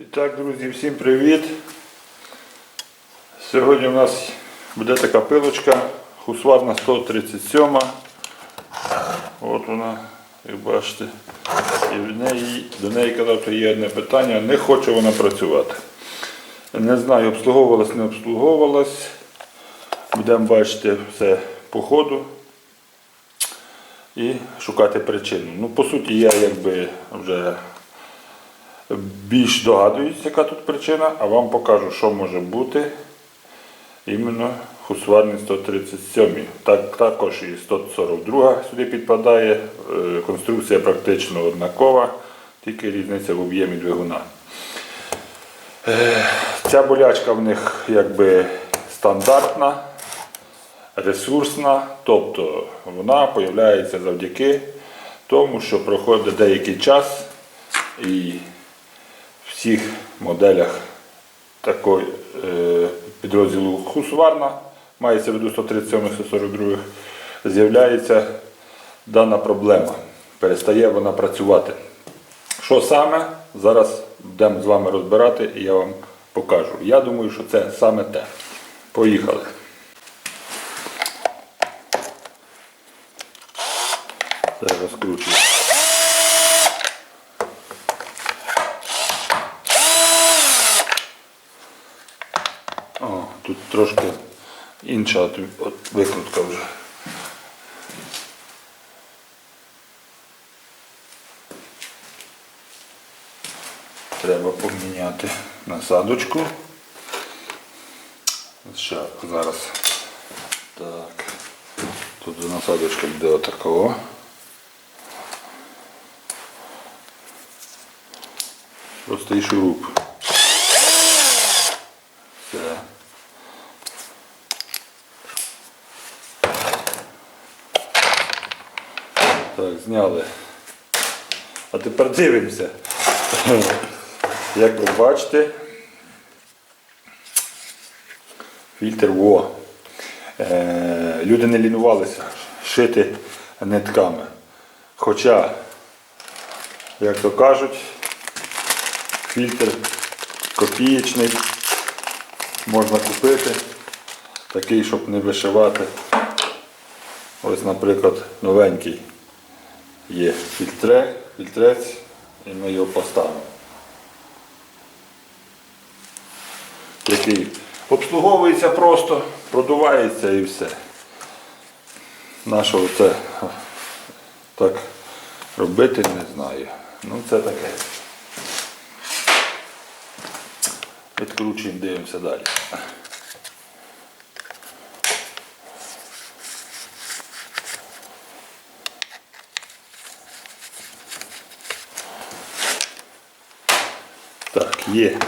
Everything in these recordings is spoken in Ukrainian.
І так, друзі, всім привіт! Сьогодні у нас буде така пилочка Husqvarna 137. От вона, як бачите. І в неї, до неї казав, є одне питання, не хоче вона працювати. Не знаю, обслуговувалась, не обслуговувалась. Будемо бачити все по ходу і шукати причину. Ну, по суті, я якби вже більш догадуюсь, яка тут причина, а вам покажу, що може бути іменно Husqvarna 137. Так, також і 142 сюди підпадає. Е, Конструкція практично однакова, тільки різниця в об'ємі двигуна. Е, Ця болячка в них якби стандартна, ресурсна, тобто вона з'являється завдяки тому, що проходить деякий час і всіх моделях такої е, підрозділу Husqvarna, мається в виду 137 142 з'являється дана проблема. Перестає вона працювати. Що саме? Зараз будемо з вами розбирати і я вам покажу. Я думаю, що це саме те. Поїхали. Це розкручую. О, тут трошки інша от- викрутка вже. Треба поміняти насадочку. Ще зараз. Так. Тут насадочка буде отакого. Просто і шуруп. Все. Так, зняли. А тепер дивимося. Як ви бачите, фільтр ВО. Е, люди не лінувалися шити нитками. Хоча, як то кажуть, фільтр копієчний можна купити, такий, щоб не вишивати. Ось, наприклад, новенький є фільтре, фільтрець, і ми його поставимо. Який обслуговується просто, продувається і все. Нашого це так робити не знаю. Ну це таке. Відкручуємо, дивимося далі. Так, є.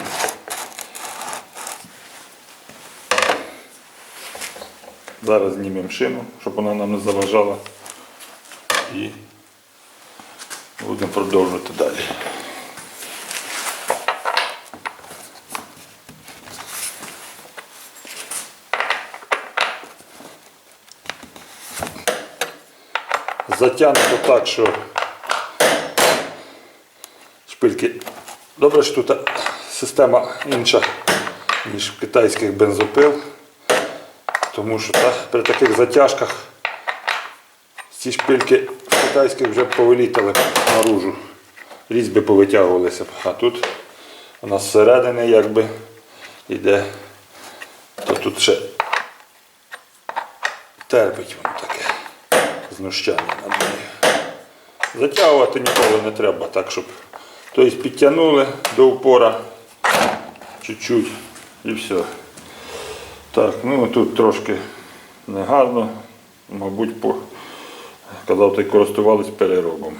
Зараз знімемо шину, щоб вона нам не заважала. І будемо продовжувати далі. Затягнуто так, що шпильки. Добре, що тут система інша, ніж в китайських бензопил. Тому що та, при таких затяжках ці шпильки в китайських вже повилітали наружу. Різьби повитягувалися. А тут у нас зсередини якби йде, то тут ще терпить воно таке знущання. Затягувати ніколи не треба, так щоб тобто підтягнули до упора чуть-чуть і все. Так, ну тут трошки негарно, мабуть, по, казав, ти користувались переробом.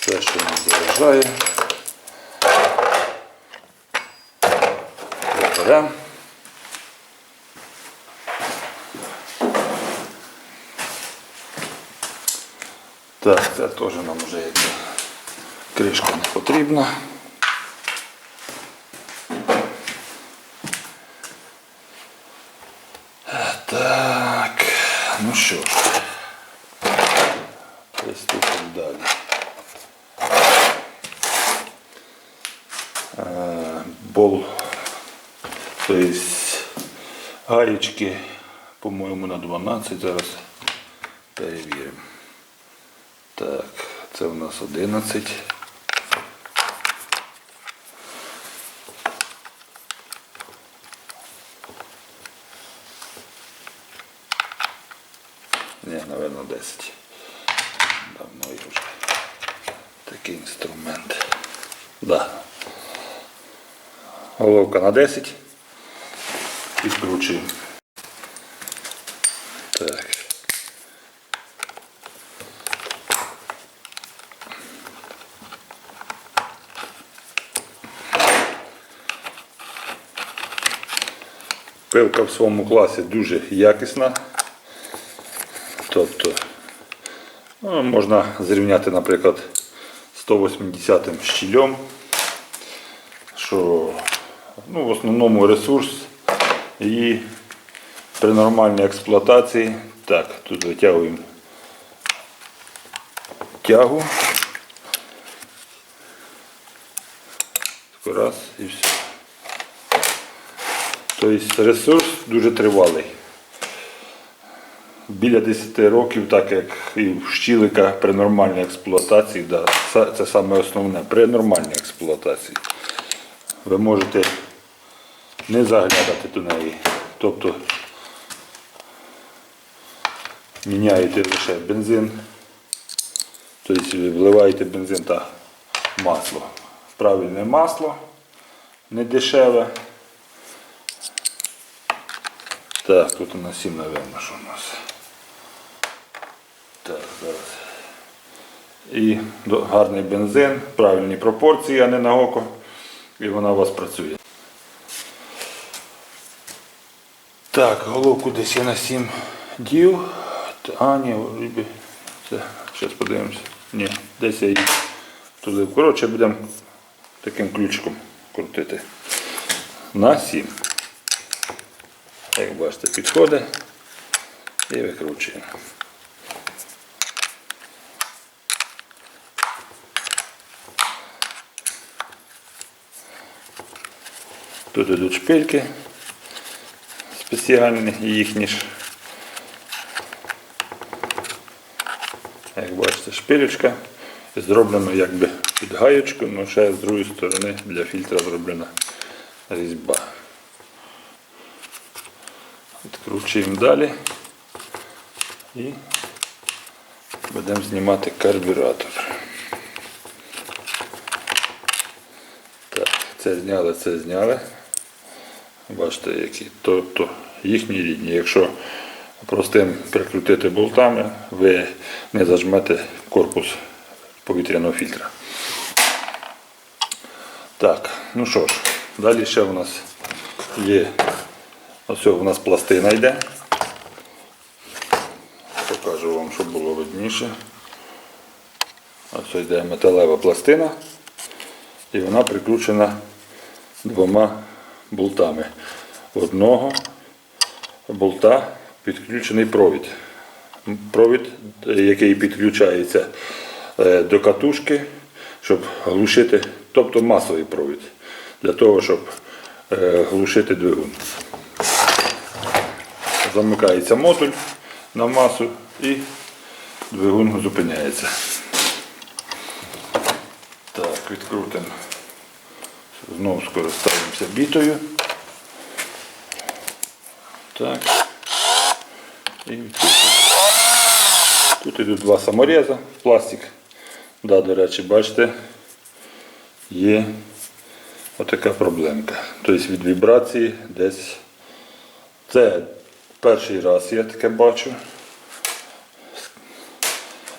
Все, що нам заважає. Заберемо. Так, це теж нам вже якби кришка не потрібна. Так. ну що ж, приступимо далі. Е, Бол, тобто гаєчки, по-моєму, на 12, зараз перевіримо. Так, це у нас 11. Ні, напевно, 10. Давно є вже такий інструмент. Да. Головка на 10. Підкручуємо. Пилка в своєму класі дуже якісна. Тобто ну, можна зрівняти, наприклад, 180 щільом, що ну, в основному ресурс і при нормальній експлуатації. Так, тут витягуємо тягу. Раз і все. Тобто ресурс дуже тривалий. Біля 10 років, так як і в щілика при нормальній експлуатації, да, це- саме основне, при нормальній експлуатації. Ви можете не заглядати до неї. Тобто міняєте лише бензин, тобто вливаєте бензин та масло. Правильне масло, не дешеве. Так, тут у нас 7, напевно, що у нас. Так, зараз. І гарний бензин, правильні пропорції, а не на око. І вона у вас працює. Так, головку десь я на 7 дів. А, ні. Це, зараз подивимося. Ні, десь я її туди. Коротше, будемо таким ключиком крутити. На 7. Як бачите, підходить і викручуємо. Тут ідуть шпильки спеціальні, їхні ж. Як бачите, шпилечка зроблена якби під гаєчку, але ще з другої сторони для фільтра зроблена різьба. Відкручуємо далі і будемо знімати карбюратор. Так, це зняли, це зняли. Бачите, які. Тобто їхні рідні. Якщо простим прикрутити болтами, ви не зажмете корпус повітряного фільтра. Так, ну що ж, далі ще у нас є ось у нас пластина йде. Покажу вам, щоб було видніше. Ось йде металева пластина і вона приключена двома болтами. Одного болта підключений провід. Провід, який підключається е, до катушки, щоб глушити, тобто масовий провід, для того, щоб е, глушити двигун. Замикається модуль на масу і двигун зупиняється. Так, відкрутимо. Знову скористаємося бітою. Так. І відкрутимо. Тут йдуть два саморези, пластик. Да, до речі, бачите, є отака проблемка. Тобто від вібрації десь. Це перший раз я таке бачу.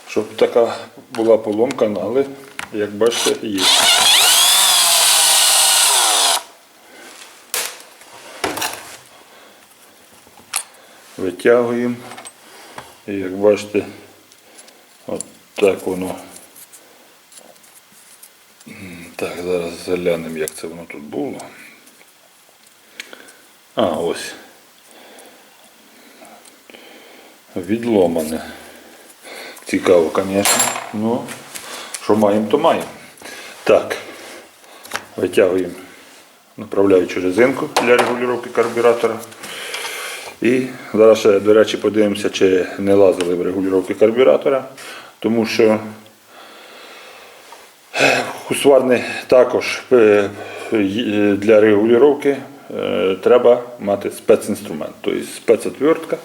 Щоб така була поломка, але як бачите, є. Витягуємо. І як бачите, от так воно. Так, зараз заглянемо, як це воно тут було. А, ось. Відломане. Цікаво, звісно. Ну, що маємо, то маємо. Так, витягуємо направляючу резинку для регулювання карбюратора. І зараз ще, до речі, подивимося, чи не лазили в регулювання карбюратора, тому що Хусварни також е, для регулювання е, треба мати спецінструмент, тобто спецотвертка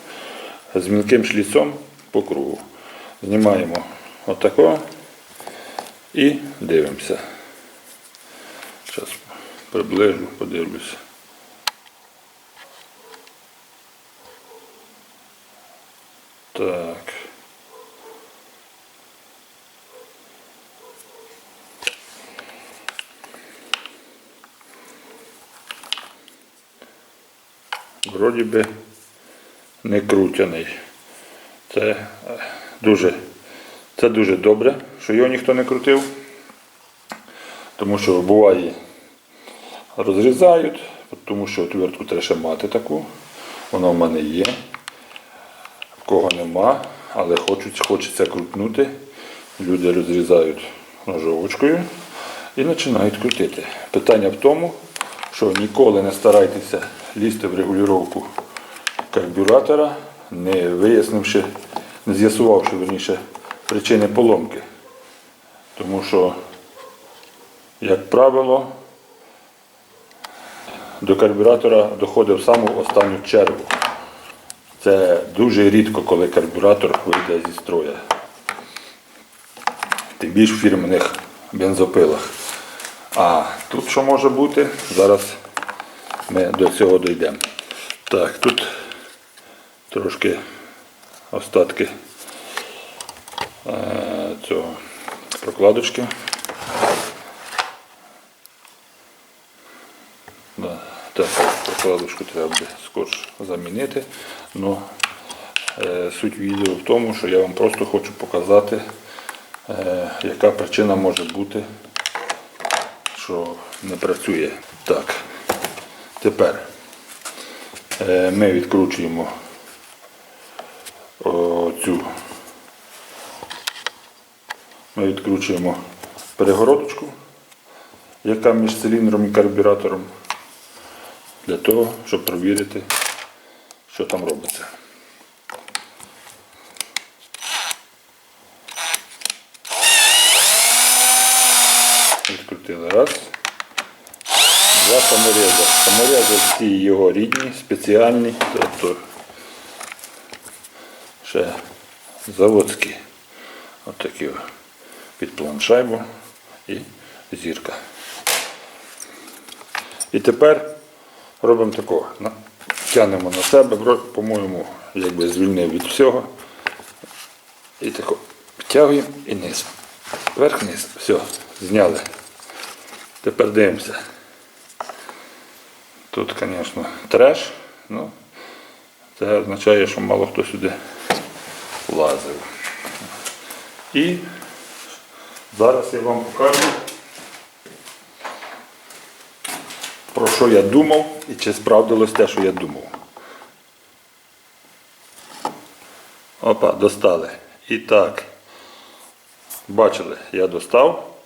з мілким шліцом по кругу. Знімаємо отако і дивимося. Зараз приближу, подивлюся. Так. вроді би не крутяний. Це е, дуже, це дуже добре, що його ніхто не крутив. Тому що буває розрізають, тому що отвертку треба мати таку. Вона в мене є. В кого нема, але хочуть, хочеться крутнути. Люди розрізають ножовочкою і починають крутити. Питання в тому, що ніколи не старайтеся лізти в регулювання карбюратора, не вияснивши, не з'ясувавши верніше причини поломки. Тому що, як правило, до карбюратора доходить в саму останню чергу. Це дуже рідко, коли карбюратор вийде зі строя. Тим більш в фірменних бензопилах. А тут що може бути? Зараз ми до цього дійдемо. Так, тут трошки остатки е, цього прокладочки. Так, прокладочку треба буде скорше замінити. Но, е, суть відео в тому, що я вам просто хочу показати, е, яка причина може бути, що не працює. Так. Тепер е, ми відкручуємо цю. Ми відкручуємо перегородочку, яка між циліндром і карбюратором, для того, щоб провірити, що там робиться. Відкрутили раз. Два саморези. Саморези всі його рідні, спеціальні, тобто ще заводські. От такі під планшайбу і зірка. І тепер робимо такого. Тягнемо на себе, по-моєму, якби звільнив від всього. І тако підтягуємо і низ. Верх-низ. Все, зняли. Тепер дивимося. Тут, звісно, треш, ну, це означає, що мало хто сюди лазив. І зараз я вам покажу, про що я думав і чи справдилось те, що я думав. Опа, достали. І так, бачили, я достав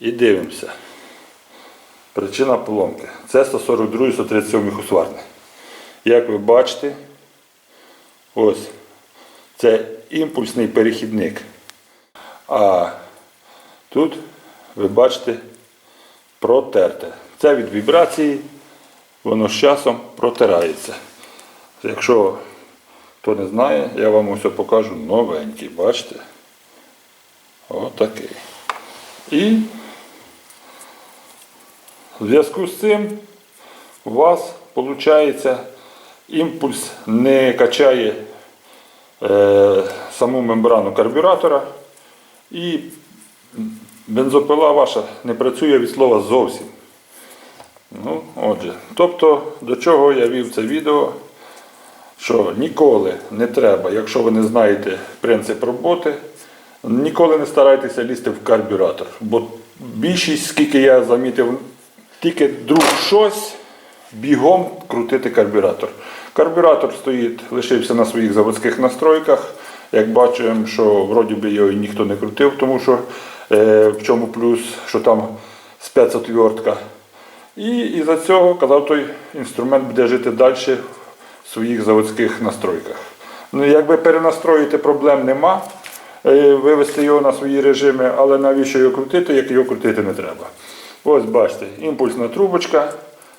і дивимося. Причина поломки. Це 142 137 хусварни. Як ви бачите, ось це імпульсний перехідник. А тут ви бачите протерте. Це від вібрації, воно з часом протирається. Якщо хто не знає, я вам ось покажу новенький, бачите? Отакий. І в зв'язку з цим у вас виходить імпульс не качає саму мембрану карбюратора і бензопила ваша не працює від слова зовсім. Ну, отже, тобто, до чого я вів це відео, що ніколи не треба, якщо ви не знаєте принцип роботи, ніколи не старайтеся лізти в карбюратор. Бо більшість, скільки я замітив, тільки друг щось бігом крутити карбюратор. Карбюратор стоїть, лишився на своїх заводських настройках. Як бачимо, що вроді би його ніхто не крутив, тому що е, в чому плюс, що там спецотвертка. І із-за цього, казав, той інструмент буде жити далі в своїх заводських настройках. Ну, якби перенастроїти проблем нема, е, вивести його на свої режими, але навіщо його крутити, як його крутити не треба. Ось бачите, імпульсна трубочка.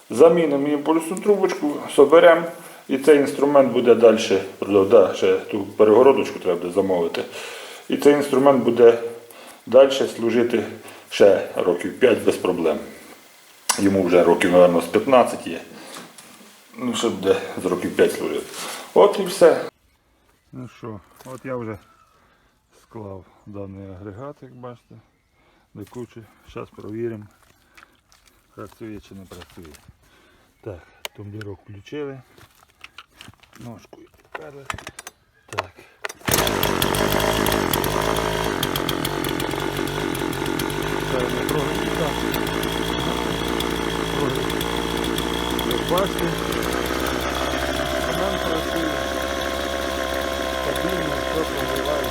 Замінимо імпульсну трубочку, соберемо, і цей інструмент буде далі. Да, ще ту перегородочку треба буде замовити. І цей інструмент буде далі служити ще років 5 без проблем. Йому вже років, мабуть, з 15 є. Ну, ще буде з років 5 служити. От і все. Ну що, от я вже склав даний агрегат, як бачите, до кучі. Зараз провіримо, працює чи не працює. Так, тумблірок включили. Ножку перли. Так. Прогріта. Бачите. Нам працює. Стабільно, що прогріває.